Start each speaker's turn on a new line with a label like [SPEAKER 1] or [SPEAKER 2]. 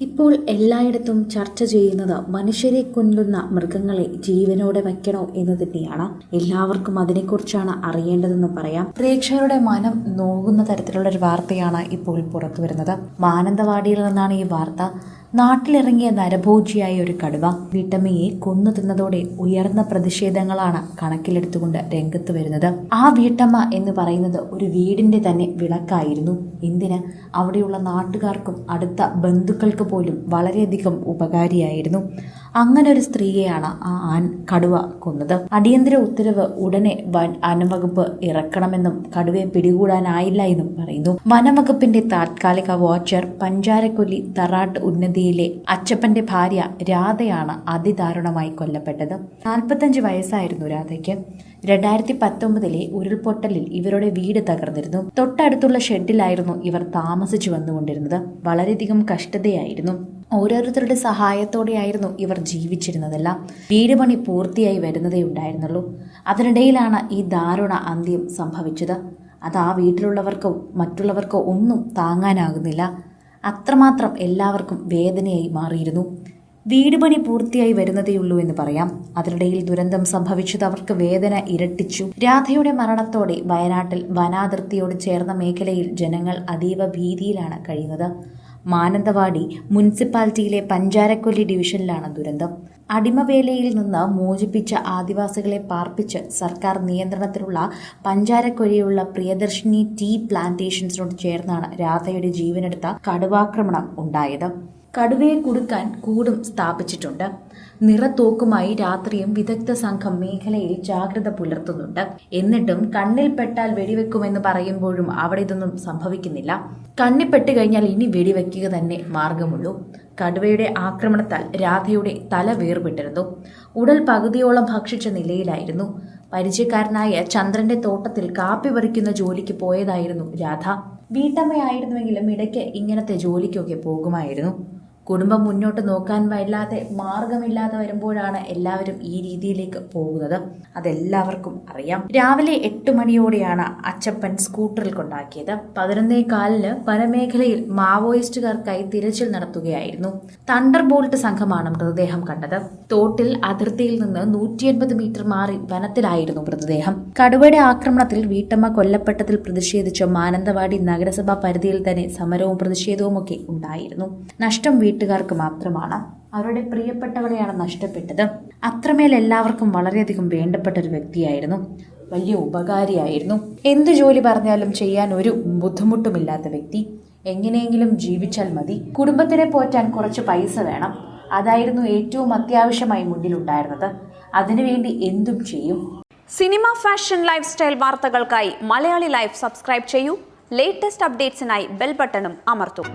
[SPEAKER 1] ഇപ്പോൾ എല്ലായിടത്തും ചർച്ച ചെയ്യുന്നത് മനുഷ്യരെ കൊല്ലുന്ന മൃഗങ്ങളെ ജീവനോടെ വയ്ക്കണോ എന്ന് തന്നെയാണ്. എല്ലാവർക്കും അതിനെക്കുറിച്ചാണ് അറിയേണ്ടതെന്ന് പറയാം. പ്രേക്ഷകരുടെ മനം നോകുന്ന തരത്തിലുള്ള ഒരു വാർത്തയാണ് ഇപ്പോൾ പുറത്തു വരുന്നത് മാനന്തവാടിയിൽ നിന്നാണ് ഈ വാർത്ത. നാട്ടിലിറങ്ങിയ നരഭോജിയായ ഒരു കടുവ വീട്ടമ്മയെ കൊന്നു തിന്നതോടെ ഉയർന്ന പ്രതിഷേധങ്ങളാണ് കണക്കിലെടുത്തുകൊണ്ട് രംഗത്ത് വരുന്നത്. ആ വീട്ടമ്മ എന്ന് പറയുന്നത് ഒരു വീടിന്റെ തന്നെ വിളക്കായിരുന്നു. എന്തിന്? അവിടെയുള്ള നാട്ടുകാർക്കും അടുത്ത ബന്ധുക്കൾക്ക് പോലും വളരെയധികം ഉപകാരിയായിരുന്നു. അങ്ങനെ ഒരു സ്ത്രീയെയാണ് ആ ആൻ കടുവ കൊന്നത്. അടിയന്തര ഉത്തരവ് ഉടനെ വൻ വനംവകുപ്പ് ഇറക്കണമെന്നും കടുവയെ പിടികൂടാനായില്ല എന്നും പറയുന്നു. വനംവകുപ്പിന്റെ താത്കാലിക വാച്ചർ പഞ്ചാരക്കൊല്ലി തറാട്ട് ഉന്നതിയിലെ അച്ചപ്പന്റെ ഭാര്യ രാധയാണ് അതിദാരുണമായി കൊല്ലപ്പെട്ടത്. നാൽപ്പത്തഞ്ച് വയസ്സായിരുന്നു രാധയ്ക്ക്. രണ്ടായിരത്തി പത്തൊമ്പതിലെ ഉരുൾപൊട്ടലിൽ ഇവരുടെ വീട് തകർന്നിരുന്നു. തൊട്ടടുത്തുള്ള ഷെഡിലായിരുന്നു ഇവർ താമസിച്ചു വന്നുകൊണ്ടിരുന്നത്. വളരെയധികം കഷ്ടതയായിരുന്നു. ഓരോരുത്തരുടെ സഹായത്തോടെയായിരുന്നു ഇവർ ജീവിച്ചിരുന്നതെല്ലാം. വീട് പണി പൂർത്തിയായി വരുന്നതേ ഉണ്ടായിരുന്നുള്ളൂ. അതിനിടയിലാണ് ഈ ദാരുണ അന്ത്യം സംഭവിച്ചത്. അത് ആ വീട്ടിലുള്ളവർക്കോ മറ്റുള്ളവർക്കോ ഒന്നും താങ്ങാനാകുന്നില്ല. അത്രമാത്രം എല്ലാവർക്കും വേദനയായി മാറിയിരുന്നു. വീട് പണി പൂർത്തിയായി വരുന്നതേയുള്ളൂ എന്ന് പറയാം. അതിനിടയിൽ ദുരന്തം സംഭവിച്ചത് അവർക്ക് വേദന ഇരട്ടിച്ചു. രാധയുടെ മരണത്തോടെ വയനാട്ടിൽ വനാതിർത്തിയോട് ചേർന്ന മേഖലയിൽ ജനങ്ങൾ അതീവ ഭീതിയിലാണ് കഴിയുന്നത്. മാനന്തവാടി മുനിസിപ്പാലിറ്റിയിലെ പഞ്ചാരക്കൊല്ലി ഡിവിഷനിലാണ് ദുരന്തം. അടിമവേലയിൽ നിന്ന് മോചിപ്പിച്ച ആദിവാസികളെ പാർപ്പിച്ച് സർക്കാർ നിയന്ത്രണത്തിലുള്ള പഞ്ചാരക്കൊല്ലിയുള്ള പ്രിയദർശിനി ടീ പ്ലാന്റേഷൻസിനോട് ചേർന്നാണ് രാധയുടെ ജീവനെടുത്ത കടുവാക്രമണം ഉണ്ടായത്. കടുവയെ കുടുക്കാൻ കൂടും സ്ഥാപിച്ചിട്ടുണ്ട്. നിറത്തോക്കുമായി രാത്രിയും വിദഗ്ധ സംഘം മേഖലയിൽ ജാഗ്രത പുലർത്തുന്നുണ്ട്. എന്നിട്ടും കണ്ണിൽ പെട്ടാൽ വെടിവെക്കുമെന്ന് പറയുമ്പോഴും അവിടെ ഇതൊന്നും സംഭവിക്കുന്നില്ല. കണ്ണിപ്പെട്ട് കഴിഞ്ഞാൽ ഇനി വെടിവെക്കുക തന്നെ മാർഗമുള്ളൂ. കടുവയുടെ ആക്രമണത്താൽ രാധയുടെ തല വേർപെട്ടിരുന്നു. ഉടൽ പകുതിയോളം ഭക്ഷിച്ച നിലയിലായിരുന്നു. പരിചയക്കാരനായ ചന്ദ്രന്റെ തോട്ടത്തിൽ കാപ്പി പറിക്കുന്ന ജോലിക്ക് പോയതായിരുന്നു രാധ. വീട്ടമ്മയായിരുന്നുവെങ്കിലും ഇടയ്ക്ക് ഇങ്ങനത്തെ ജോലിക്കൊക്കെ പോകുമായിരുന്നു. കുടുംബം മുന്നോട്ട് നോക്കാൻ വല്ലാതെ മാർഗമില്ലാതെ വരുമ്പോഴാണ് എല്ലാവരും ഈ രീതിയിലേക്ക് പോകുന്നത്. അതെല്ലാവർക്കും അറിയാം. രാവിലെ എട്ട് മണിയോടെയാണ് അച്ചപ്പൻ സ്കൂട്ടറിൽ കൊണ്ടാക്കിയത്. പതിനൊന്നേ കാലിന് വനമേഖലയിൽ മാവോയിസ്റ്റുകാർക്കായി തിരച്ചിൽ നടത്തുകയായിരുന്നു. തണ്ടർ ബോൾട്ട് സംഘമാണ് മൃതദേഹം കണ്ടത്. തോട്ടിൽ അതിർത്തിയിൽ നിന്ന് നൂറ്റി എൺപത് മീറ്റർ മാറി വനത്തിലായിരുന്നു മൃതദേഹം. കടുവയുടെ ആക്രമണത്തിൽ വീട്ടമ്മ കൊല്ലപ്പെട്ടതിൽ പ്രതിഷേധിച്ച മാനന്തവാടി നഗരസഭാ പരിധിയിൽ തന്നെ സമരവും പ്രതിഷേധവും ഒക്കെ ഉണ്ടായിരുന്നു. നഷ്ടം വീട്ടുകാർക്ക് മാത്രമാണ്. അവരുടെ പ്രിയപ്പെട്ടവരെയാണ് നഷ്ടപ്പെട്ടത്. അത്രമേൽ എല്ലാവർക്കും വളരെയധികം വേണ്ടപ്പെട്ട ഒരു വ്യക്തിയായിരുന്നു. വലിയ ഉപകാരിയായിരുന്നു. എന്ത് ജോലി പറഞ്ഞാലും ചെയ്യാൻ ഒരു ബുദ്ധിമുട്ടുമില്ലാത്ത വ്യക്തി. എങ്ങനെയെങ്കിലും ജീവിച്ചാൽ മതി. കുടുംബത്തിനെ പോറ്റാൻ കുറച്ച് പൈസ വേണം. അതായിരുന്നു ഏറ്റവും അത്യാവശ്യമായി മുന്നിലുണ്ടായിരുന്നത്. അതിനുവേണ്ടി എന്തും ചെയ്യും.
[SPEAKER 2] സിനിമ ഫാഷൻ ലൈഫ് സ്റ്റൈൽ വാർത്തകൾക്കായി മലയാളി ലൈഫ് സബ്സ്ക്രൈബ് ചെയ്യൂ. ലേറ്റസ്റ്റ് അപ്ഡേറ്റ്സിനായി ബെൽ ബട്ടണും അമർത്തും.